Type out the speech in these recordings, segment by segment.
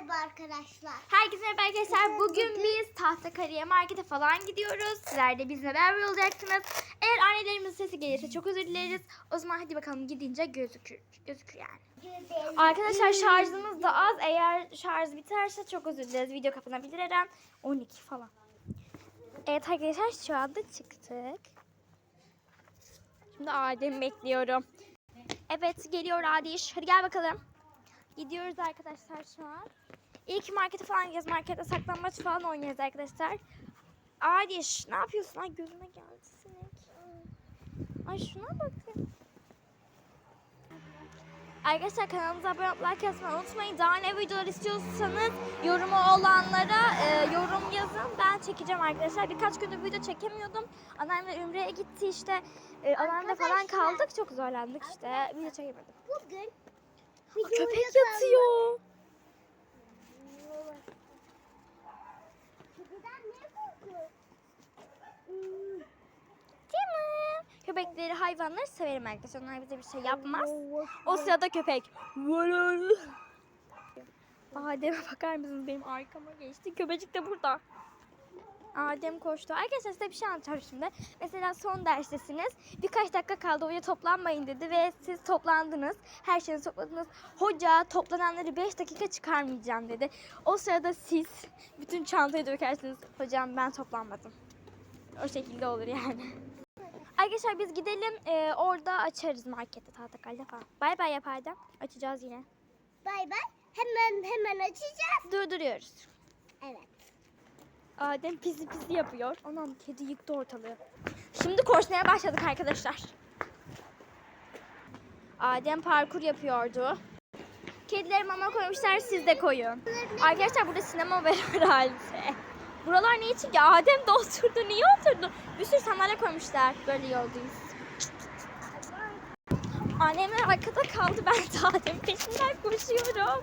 merhaba arkadaşlar. Herkese merhaba arkadaşlar. Bugün biz Tahtakale'ye markete falan gidiyoruz. Sizler de bizle beraber olacaksınız. Eğer annelerimizin sesi gelirse çok özür dileriz. O zaman hadi bakalım gidince gözükür. Gözükür yani. Arkadaşlar şarjımız da az. Eğer şarj biterse çok özür dileriz. Video kapanabilir her an. 12 falan. Evet arkadaşlar şu anda çıktık. Şimdi Adem'i bekliyorum. Evet geliyor Adiş. Hadi gel bakalım. Gidiyoruz arkadaşlar şu an. İlk markete falan gideceğiz. Markette saklambaç falan oynayacağız arkadaşlar. Adiş ne yapıyorsun? Ay gözüme geldi sinek. Ay şuna bakın. Arkadaşlar kanalımıza abone olmayı, like yazmayı unutmayın. Daha ne videolar istiyorsanız yorumu olanlara e, yorum yazın. Ben çekeceğim arkadaşlar. Birkaç gündür video çekemiyordum. Anneannemle Ümre'ye gitti işte. E, anneannemle falan kaldık. Çok zorlandık işte. Video çekemedim. Bugün köpek yatıyor. Mi? Köpekleri, hayvanları severim arkadaşlar. Onlar bize bir şey yapmaz. O sırada köpek. Adem'e bakar mısınız? Benim arkama geçti. Köpecik de burada. Adem koştu. Arkadaşlar size bir şey anlatacağım şimdi. Mesela son derstesiniz. Birkaç dakika kaldı. Oraya toplanmayın dedi ve siz toplandınız. Her şeyi topladınız. Hoca toplananları 5 dakika çıkarmayacağım dedi. O sırada siz bütün çantayı dökersiniz. Hocam ben toplanmadım. O şekilde olur yani. Arkadaşlar biz gidelim. Ee, orada açarız markette tahtakalde falan. Bay bay yap Adem. Açacağız yine. Bay bay. Hemen hemen açacağız. Durduruyoruz. Evet. Adem pisi pisi yapıyor. Anam kedi yıktı ortalığı. Şimdi koşmaya başladık arkadaşlar. Adem parkur yapıyordu. Kedileri mama koymuşlar siz de koyun. Arkadaşlar burada sinema var herhalde. Buralar ne için ki? Adem de oturdu. Niye oturdu? Bir sürü sandalye koymuşlar. Böyle yoldayız. Annemler arkada kaldı. Ben de Adem peşinden koşuyorum.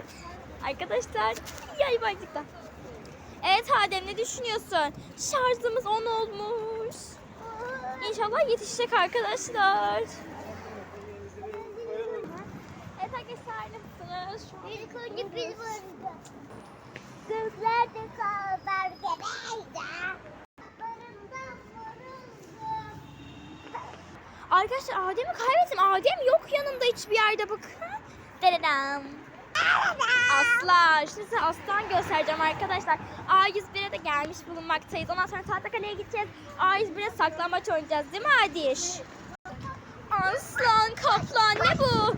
Arkadaşlar yay baycıkta. Evet Adem ne düşünüyorsun? Şarjımız 10 olmuş. İnşallah yetişecek arkadaşlar. Evet arkadaşlar nasılsınız? İlk önce biz varız. Gözler de arkadaşlar. Adem'i kaybettim. Adem yok yanımda hiçbir yerde bakın. Dedem. Aslan. Şimdi size aslan göstereceğim arkadaşlar. A101'e de gelmiş bulunmaktayız. Ondan sonra Tahtakale'ye gideceğiz. A101'e saklambaç oynayacağız değil mi Adiş? Aslan, kaplan ne bu?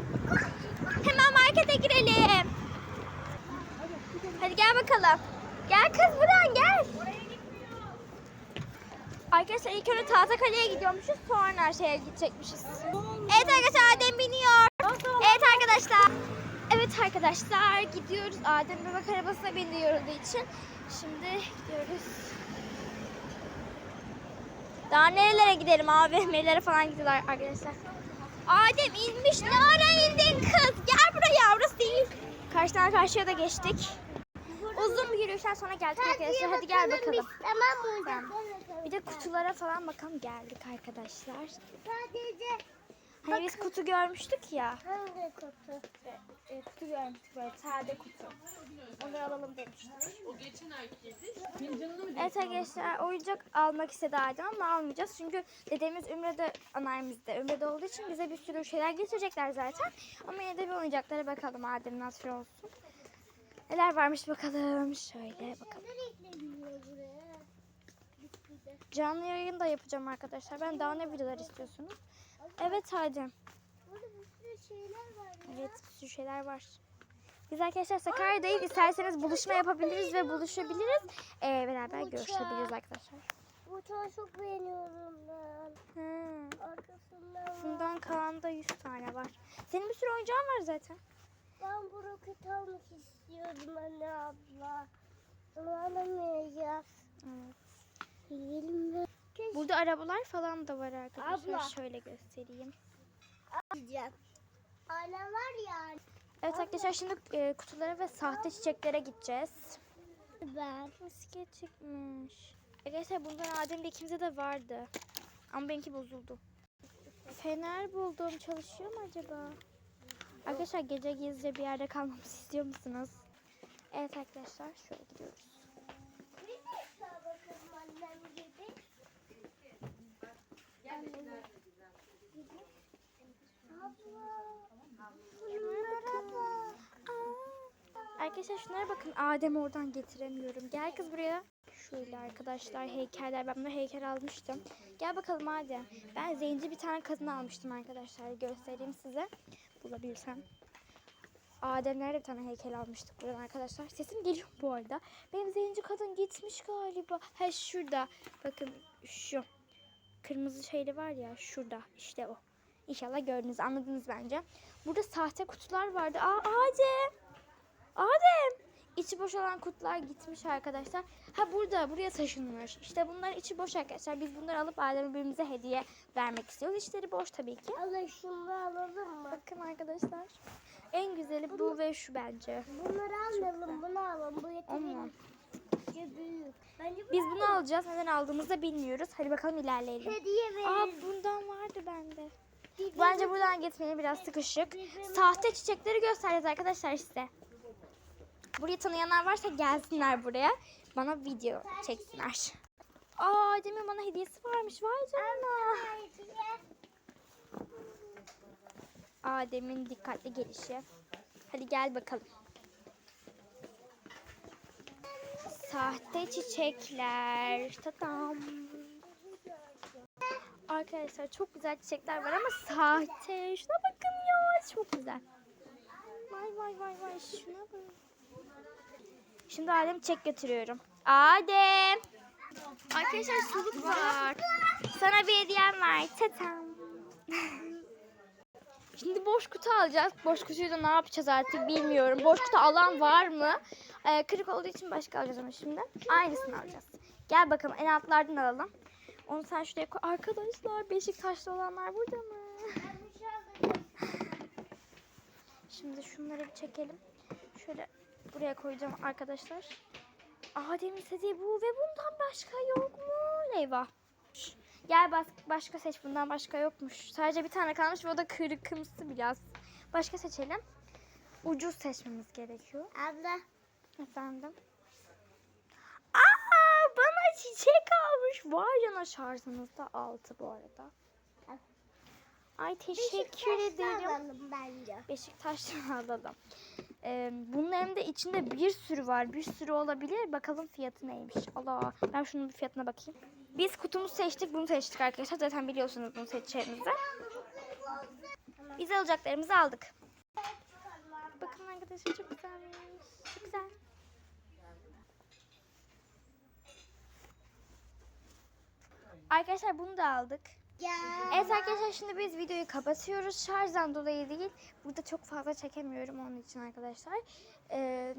Hemen markete girelim. Hadi gel bakalım. Gel kız buradan gel. Arkadaşlar ilk önce Tahtakale'ye gidiyormuşuz sonra şeye gidecekmişiz. Evet arkadaşlar Adem biniyor. Evet arkadaşlar. Evet arkadaşlar gidiyoruz. Adem bebek arabasına bindi yorulduğu için. Şimdi gidiyoruz. Daha nerelere gidelim AVM'lere falan gidiyorlar arkadaşlar. Adem inmiş. Ne ara indin kız? Gel buraya. Orası değil. Karşıdan karşıya da geçtik. Uzun bir yürüyüşten sonra geldik arkadaşlar. Hadi gel bakalım. Tamam. Bir de kutulara falan bakalım geldik arkadaşlar. Sadece Hani biz kutu görmüştük ya. hangi kutu? E, kutu görmüştük böyle sade kutu. Onları alalım demiştik. Evet arkadaşlar oyuncak almak istedi Adem ama almayacağız. Çünkü dedemiz Ümre'de, anneannemizde Ümre'de olduğu için bize bir sürü şeyler getirecekler zaten. Ama yine de bir oyuncaklara bakalım Adem nasıl olsun. Neler varmış bakalım. Şöyle bakalım. Nereye gidiyor buraya? Bitti de. Canlı yayın da yapacağım arkadaşlar. Ben daha ne videolar istiyorsunuz? Evet Adem. Evet bir sürü şeyler var. Biz arkadaşlar Sakarya'dayız. İsterseniz buluşma yapabiliriz ve buluşabiliriz. Ee, beraber görüşebiliriz arkadaşlar. Bu uçağı çok beğeniyorum ben. Hmm. Arkasından var. Bundan kalan da 100 tane var. Senin bir sürü oyuncağın var zaten. Ben bu roket almak istiyordum anne abla. Ama alamayacağız. Evet. Yiyelim Burada arabalar falan da var arkadaşlar. Abla. Şöyle göstereyim. yiyeceğim. Anne var ya. Evet arkadaşlar şimdi e, kutulara ve sahte çiçeklere gideceğiz. Ben. Misket çıkmış. Arkadaşlar bundan Adem'de ikimize de vardı. Ama benimki bozuldu. Fener buldum. Çalışıyor mu acaba? Arkadaşlar gece gizlice bir yerde kalmamızı istiyor musunuz? Evet arkadaşlar şöyle gidiyoruz. Bir de şuna bakalım annem gibi. Abla. Şunlara bak. Arkadaşlar şunlara bakın. Adem oradan getiremiyorum. Gel kız buraya. Şöyle arkadaşlar heykeller. Ben bunları heykel almıştım. Gel bakalım Adem. Ben zenci bir tane kadın almıştım arkadaşlar. Göstereyim size. Bulabilirsem. Ademlerde bir tane heykel almıştık buradan arkadaşlar. Sesim geliyor bu arada. Benim zenci kadın gitmiş galiba. Ha şurada. Bakın şu. Kırmızı şeyli var ya şurada. İşte o. İnşallah gördünüz anladınız bence. Burada sahte kutular vardı. Aa Adem. Adem. İçi boş olan kutular gitmiş arkadaşlar. Ha burada buraya taşınmış. İşte bunlar içi boş arkadaşlar. Biz bunları alıp Adem'e birbirimize hediye vermek istiyoruz. İçleri boş tabii ki. Allah şunu alalım mı? Bakın arkadaşlar. En güzeli bu ve şu bence. Bunları almayalım, bunu alalım. Bu Ama yeterince büyük. Bence biz bunu alacağız. Neden aldığımızı da bilmiyoruz. Hadi bakalım ilerleyelim. hediye Aa verelim. bundan vardı bende. Bence buradan gitmeye biraz sıkışık. Sahte çiçekleri göstereceğiz arkadaşlar size. Burayı tanıyanlar varsa gelsinler buraya. Bana video çeksinler. Aa Adem'in bana hediyesi varmış. Vay canına. Adem'in dikkatli gelişi. Hadi gel bakalım. Sahte çiçekler. Tatam. Arkadaşlar çok güzel çiçekler var ama sahte. Şuna bakın ya. Çok güzel. Vay vay vay vay. Şuna bak. Şimdi Adem çiçek götürüyorum. Adem. Arkadaşlar suluk var. Sana bir hediyem var. Tatam. Şimdi boş kutu alacağız. Boş kutuyu da ne yapacağız artık bilmiyorum. Boş kutu alan var mı? Ee, kırık olduğu için başka alacağız ama şimdi. Aynısını alacağız. Gel bakalım en altlardan alalım. Onu sen şuraya koy. Arkadaşlar Beşiktaşlı olanlar burada mı? Şimdi şunları bir çekelim. Şöyle buraya koyacağım arkadaşlar. Adem'in istediği bu ve bundan başka yok mu? Eyvah. Gel bas başka seç. Bundan başka yokmuş. Sadece bir tane kalmış ve o da kırıkımsı biraz. Başka seçelim. Ucuz seçmemiz gerekiyor. Abla. Efendim. Aa, bana çiçek almış. Vay cana şarjımız da altı bu arada. Ay teşekkür ederim. alalım bence. Beşiktaş'tan alalım. Ee, bunun hem de içinde bir sürü var. Bir sürü olabilir. Bakalım fiyatı neymiş. Allah. Ben şunun bir fiyatına bakayım. Biz kutumuzu seçtik. Bunu seçtik arkadaşlar. Zaten biliyorsunuz bunu seçeceğimizi. Biz alacaklarımızı aldık. Arkadaşlar çok güzelmiş. Çok güzel. Arkadaşlar bunu da aldık. Ya. Evet arkadaşlar şimdi biz videoyu kapatıyoruz. Şarjdan dolayı değil. Burada çok fazla çekemiyorum onun için arkadaşlar. Ee,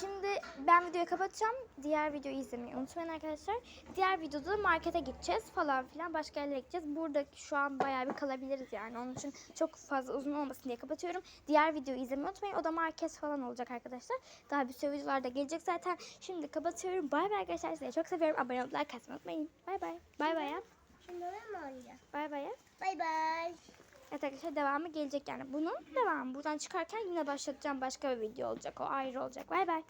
şimdi ben videoyu kapatacağım. Diğer videoyu izlemeyi unutmayın arkadaşlar. Diğer videoda da markete gideceğiz falan filan. Başka yerlere gideceğiz. Burada şu an bayağı bir kalabiliriz yani. Onun için çok fazla uzun olmasın diye kapatıyorum. Diğer videoyu izlemeyi unutmayın. O da market falan olacak arkadaşlar. Daha bir sürü videolar da gelecek zaten. Şimdi kapatıyorum. Bay bay arkadaşlar. Sizi çok seviyorum. Abone olmayı, like atmayı unutmayın. Bay bay. Bay bay yap. Şunları mı oynayacağız? Bay bay. Bay bay. Evet arkadaşlar devamı gelecek yani. Bunun devamı. Buradan çıkarken yine başlatacağım. Başka bir video olacak. O ayrı olacak. Bay bay.